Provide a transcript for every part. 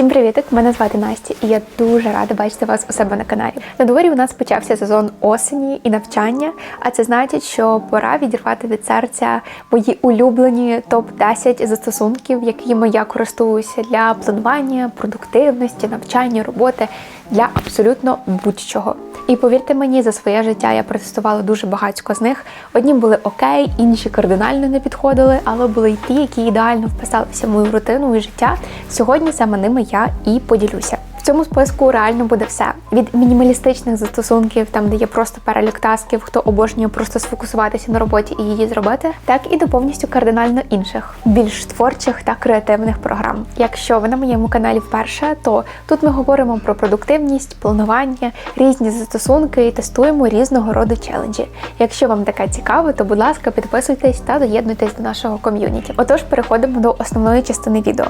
Всім привітик! Мене звати Настя, і я дуже рада бачити вас у себе на каналі. На дворі у нас почався сезон осені і навчання, а це значить, що пора відірвати від серця мої улюблені топ-10 застосунків, якими я користуюся для планування, продуктивності, навчання, роботи для абсолютно будь-чого. І повірте мені, за своє життя я протестувала дуже багатько з них. Одні були окей, інші кардинально не підходили, але були й ті, які ідеально вписалися в мою рутину і життя. Сьогодні саме ними я і поділюся. Цьому списку реально буде все від мінімалістичних застосунків, там де є просто перелік тасків, хто обожнює просто сфокусуватися на роботі і її зробити, так і до повністю кардинально інших, більш творчих та креативних програм. Якщо ви на моєму каналі вперше, то тут ми говоримо про продуктивність, планування, різні застосунки і тестуємо різного роду челенджі. Якщо вам таке цікаво, то будь ласка, підписуйтесь та доєднуйтесь до нашого ком'юніті. Отож, переходимо до основної частини відео.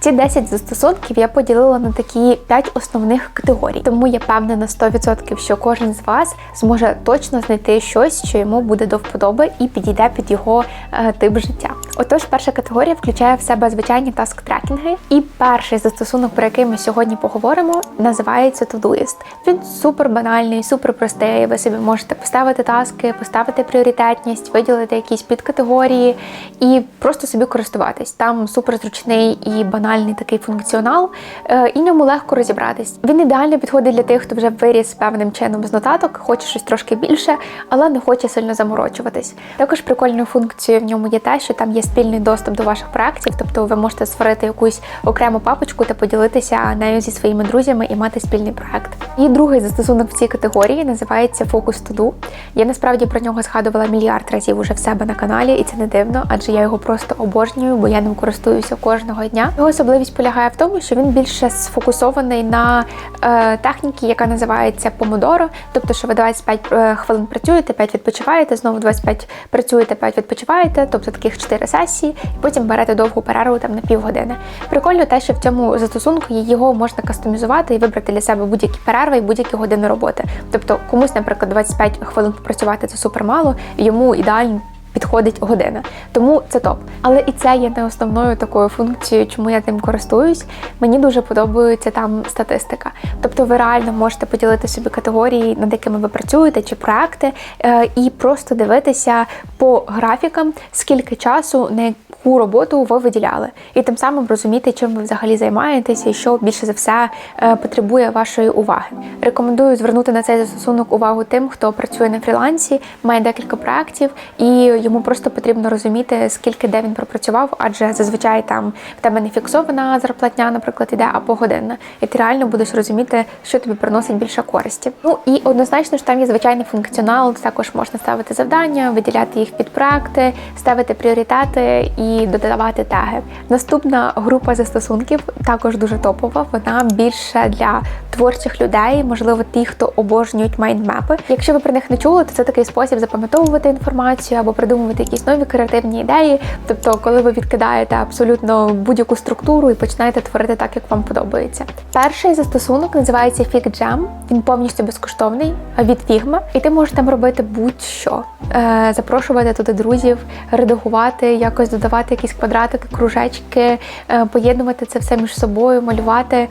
Ці 10 застосунків я поділила на такі 5 основних категорій, тому я певна на 100%, що кожен з вас зможе точно знайти щось, що йому буде до вподоби і підійде під його е, тип життя. Отож, перша категорія включає в себе звичайні таск-трекінги. І перший застосунок, про який ми сьогодні поговоримо, називається Todoist. Він супер банальний, супер простий. Ви собі можете поставити таски, поставити пріоритетність, виділити якісь підкатегорії і просто собі користуватись. Там супер зручний і банальний такий функціонал, е, і ньому легко розібратись. Він ідеально підходить для тих, хто вже виріс певним чином з нотаток, хоче щось трошки більше, але не хоче сильно заморочуватись. Також прикольною функцією в ньому є те, що там є спільний доступ до ваших проєктів, тобто ви можете створити якусь окрему папочку та поділитися нею зі своїми друзями і мати спільний проект. І другий застосунок в цій категорії називається Focus To Do. Я насправді про нього згадувала мільярд разів уже в себе на каналі, і це не дивно, адже я його просто обожнюю, бо я ним користуюся кожного дня. Його особливість полягає в тому, що він більше сфокусований на е, техніці, яка називається Помодоро, тобто, що ви 25 е, хвилин працюєте, 5 відпочиваєте, знову 25 працюєте, 5 відпочиваєте, тобто таких 4 сесії, і потім берете довгу перерву там на півгодини. Прикольно те, що в цьому застосунку його можна кастомізувати і вибрати для себе будь-які перерви і будь-які години роботи. Тобто комусь, наприклад, 25 хвилин попрацювати це супер мало, йому ідеально. Підходить година, тому це топ. Але і це є не основною такою функцією, чому я тим користуюсь. Мені дуже подобається там статистика. Тобто, ви реально можете поділити собі категорії, над якими ви працюєте, чи проекти, е, і просто дивитися по графікам, скільки часу на яку роботу ви виділяли, і тим самим розуміти, чим ви взагалі займаєтеся і що більше за все е, потребує вашої уваги. Рекомендую звернути на цей застосунок увагу тим, хто працює на фрілансі, має декілька проєктів, і йому просто потрібно розуміти, скільки де він пропрацював, адже зазвичай там в тебе не фіксована зарплатня, наприклад, іде, а погодинна. І ти реально будеш розуміти, що тобі приносить більше користі. Ну і однозначно ж там є звичайний функціонал. Також можна ставити завдання, виділяти їх під проекти, ставити пріоритети і додавати теги. Наступна група застосунків також дуже топова. Вона більше для творчих людей, можливо, ті, хто обожнюють майндмепи. Якщо ви про них не чули, то це такий спосіб запам'ятовувати інформацію або придумувати якісь нові креативні ідеї. Тобто, коли ви відкидаєте абсолютно будь-яку структуру і починаєте творити так, як вам подобається. Перший застосунок називається FigJam. Він повністю безкоштовний від Figma, і ти можеш там робити будь-що, Е, запрошувати туди друзів, редагувати, якось додавати якісь квадратики, кружечки, е, поєднувати це все між собою, малювати.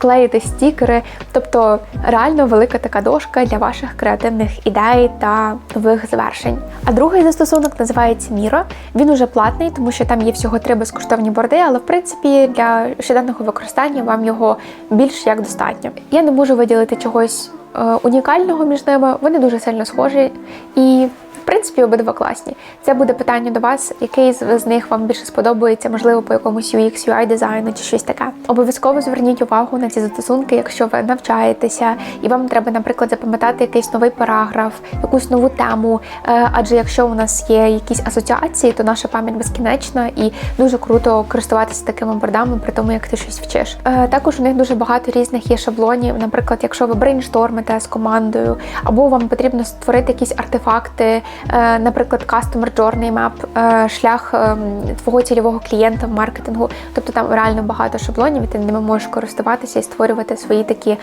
Клеїти стікери, тобто реально велика така дошка для ваших креативних ідей та нових звершень. А другий застосунок називається Miro. Він уже платний, тому що там є всього три безкоштовні борди, але в принципі для щоденного використання вам його більш як достатньо. Я не можу виділити чогось е, унікального між ними. Вони дуже сильно схожі і. Принципі, обидва класні. Це буде питання до вас, який з з них вам більше сподобається, можливо, по якомусь UX, UI дизайну чи щось таке. Обов'язково зверніть увагу на ці застосунки, якщо ви навчаєтеся, і вам треба, наприклад, запам'ятати якийсь новий параграф, якусь нову тему. Е, Адже якщо у нас є якісь асоціації, то наша пам'ять безкінечна і дуже круто користуватися такими бордами, при тому як ти щось вчиш. Е, Також у них дуже багато різних є шаблонів. Наприклад, якщо ви брейнштормите з командою, або вам потрібно створити якісь артефакти. Е, наприклад, Customer Journey Map, е, шлях е, твого цільового клієнта в маркетингу. Тобто там реально багато шаблонів, і ти ними можеш користуватися і створювати свої такі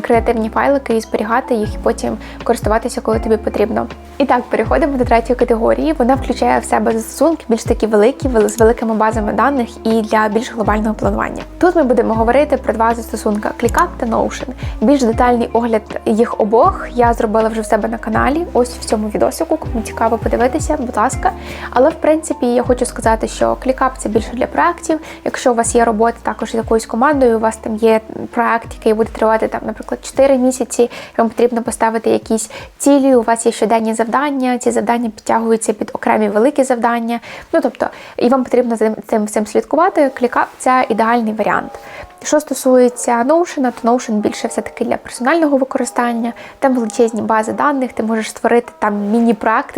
креативні файлики і зберігати їх, і потім користуватися, коли тобі потрібно. І так, переходимо до третьої категорії. Вона включає в себе застосунки більш такі великі, вели- з великими базами даних і для більш глобального планування. Тут ми будемо говорити про два застосунки ClickUp та Notion. Більш детальний огляд їх обох я зробила вже в себе на каналі. Ось в цьому відосику. Кому цікаво подивитися, будь ласка. Але в принципі я хочу сказати, що ClickUp це більше для проєктів. Якщо у вас є робота також з якоюсь командою, у вас там є проєкт, який буде тривати там, наприклад, 4 місяці. Вам потрібно поставити якісь цілі. У вас є щоденні завдання. Ці завдання підтягуються під окремі великі завдання. Ну тобто, і вам потрібно за цим цим слідкувати. ClickUp – це ідеальний варіант. Що стосується Notion, то Notion більше все-таки для персонального використання. Там величезні бази даних, ти можеш створити там міні-проекти,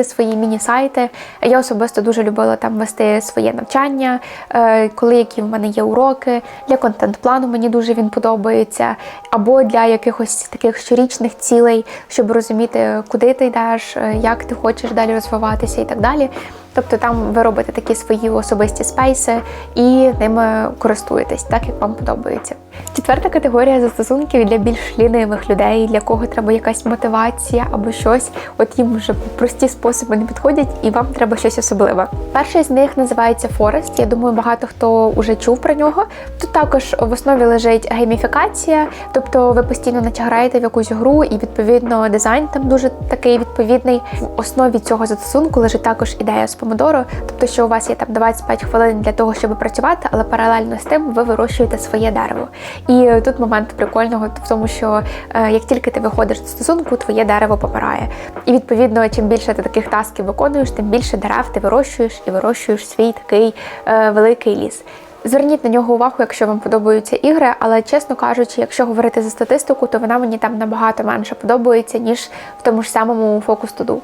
свої міні-сайти. Я особисто дуже любила там вести своє навчання, е, коли які в мене є уроки. Для контент-плану мені дуже він подобається. Або для якихось таких щорічних цілей, щоб розуміти, куди ти йдеш, е, як ти хочеш далі розвиватися і так далі. Тобто там ви робите такі свої особисті спейси і ними користуєтесь так, як вам подобається. Четверта категорія застосунків для більш лінивих людей, для кого треба якась мотивація або щось. От їм вже прості способи не підходять, і вам треба щось особливе. Перший з них називається Forest. Я думаю, багато хто вже чув про нього. Тут також в основі лежить гейміфікація, тобто ви постійно наче граєте в якусь гру, і відповідно дизайн там дуже такий відповідний. В основі цього застосунку лежить також ідея з помодоро, тобто, що у вас є там 25 хвилин для того, щоб працювати, але паралельно з тим ви вирощуєте своє дерево. І тут момент прикольного в тому, що е, як тільки ти виходиш з стосунку, твоє дерево помирає. І відповідно, чим більше ти таких тасків виконуєш, тим більше дерев ти вирощуєш і вирощуєш свій такий е, великий ліс. Зверніть на нього увагу, якщо вам подобаються ігри, але чесно кажучи, якщо говорити за статистику, то вона мені там набагато менше подобається, ніж в тому ж самому To Do.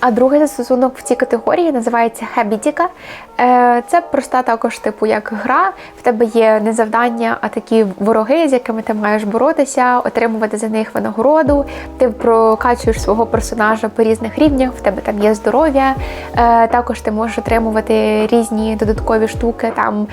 А другий застосунок в цій категорії називається Habitica. Е, Це проста також, типу, як гра. В тебе є не завдання, а такі вороги, з якими ти маєш боротися, отримувати за них винагороду. Ти прокачуєш свого персонажа по різних рівнях, в тебе там є здоров'я. Е, Також ти можеш отримувати різні додаткові штуки там.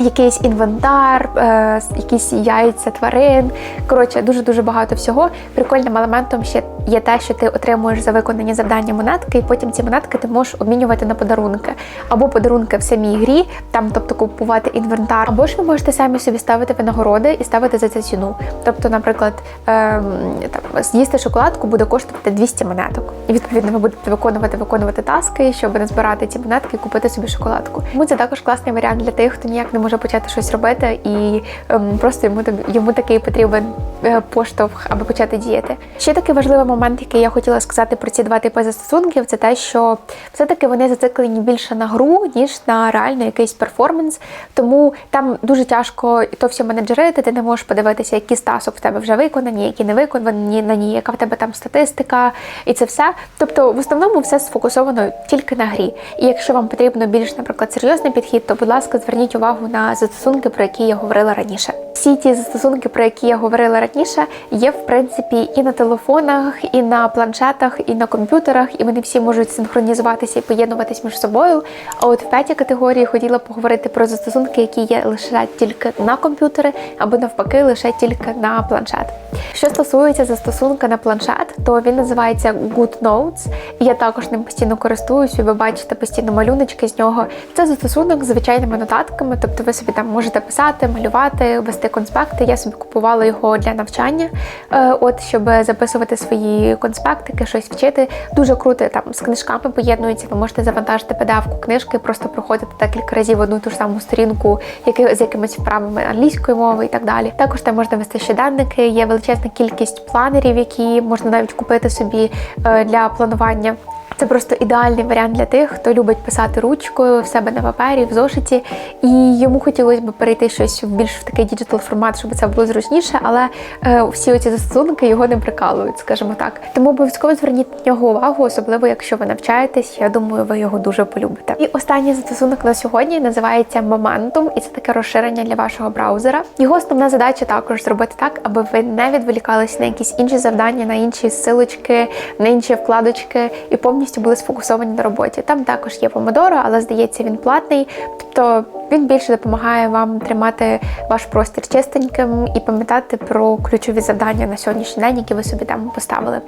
Якийсь інвентар, е, якісь яйця тварин. Коротше, дуже дуже багато всього. Прикольним елементом ще є те, що ти отримуєш за виконані завдання монетки, і потім ці монетки ти можеш обмінювати на подарунки. Або подарунки в самій грі, там, тобто купувати інвентар, або ж ви можете самі собі ставити винагороди і ставити за це ціну. Тобто, наприклад, ем, там, з'їсти шоколадку буде коштувати 200 монеток. І відповідно ви будете виконувати виконувати таски, щоб назбирати ці монетки і купити собі шоколадку. Тому це також класний варіант для тих, хто ніяк не може почати щось робити, і ем, просто йому йому такий потрібен е, поштовх, аби почати діяти. Ще такий важливий момент, який я хотіла сказати про ці два типи застосунків, це те, що все-таки вони зациклені більше на гру, ніж на реально якийсь перформанс. Тому там дуже тяжко то все менеджерити, ти не можеш подивитися, які з тасок в тебе вже виконані, які не виконані на ній, яка в тебе там статистика, і це все. Тобто, в основному все сфокусовано тільки на грі. І якщо вам потрібно більш, наприклад, серйозний підхід, то будь ласка, зверніть увагу на застосунки, про які я говорила раніше. Всі ті застосунки, про які я говорила раніше, є в принципі і на телефонах, і на планшетах, і на комп'ютерах, і вони всі можуть синхронізуватися і поєднуватись між собою. А от в п'ятій категорії хотіла поговорити про застосунки, які є лише тільки на комп'ютери, або навпаки, лише тільки на планшет. Що стосується застосунка на планшет, то він називається Good Notes, я також ним постійно користуюсь, і ви бачите постійно малюночки з нього. Це застосунок з звичайними нотатками, тобто ви собі там можете писати, малювати, вести конспекти. Я собі купувала його для навчання, е, от щоб записувати свої конспектики, щось вчити. Дуже круто там з книжками поєднується. Ви можете завантажити PDF-ку книжки, просто проходити декілька разів одну ту ж саму сторінку, які з якимись вправами англійської мови і так далі. Також там можна вести щоденники. Є величезна кількість планерів, які можна навіть купити собі е, для планування. Це просто ідеальний варіант для тих, хто любить писати ручкою в себе на папері, в зошиті, і йому хотілося б перейти щось в більш в такий діджитал формат, щоб це було зручніше, але е, всі оці застосунки його не прикалують, скажімо так. Тому обов'язково зверніть на нього увагу, особливо якщо ви навчаєтесь. Я думаю, ви його дуже полюбите. І останній застосунок на сьогодні називається Momentum, і це таке розширення для вашого браузера. Його основна задача також зробити так, аби ви не відволікались на якісь інші завдання, на інші силочки, на інші вкладочки і повністю були сфокусовані на роботі. Там також є помодоро, але здається, він платний. Тобто він більше допомагає вам тримати ваш простір чистеньким і пам'ятати про ключові завдання на сьогоднішній день, які ви собі там поставили.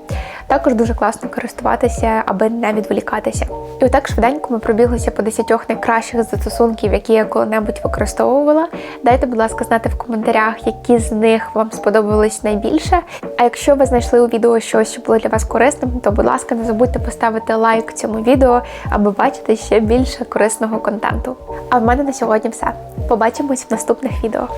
Також дуже класно користуватися, аби не відволікатися. І отак швиденько ми пробіглися по 10 найкращих застосунків, які я коли-небудь використовувала. Дайте, будь ласка, знати в коментарях, які з них вам сподобались найбільше. А якщо ви знайшли у відео щось, що було для вас корисним, то будь ласка, не забудьте поставити лайк цьому відео, аби бачити ще більше корисного контенту. А в мене на сьогодні все. Побачимось в наступних відео.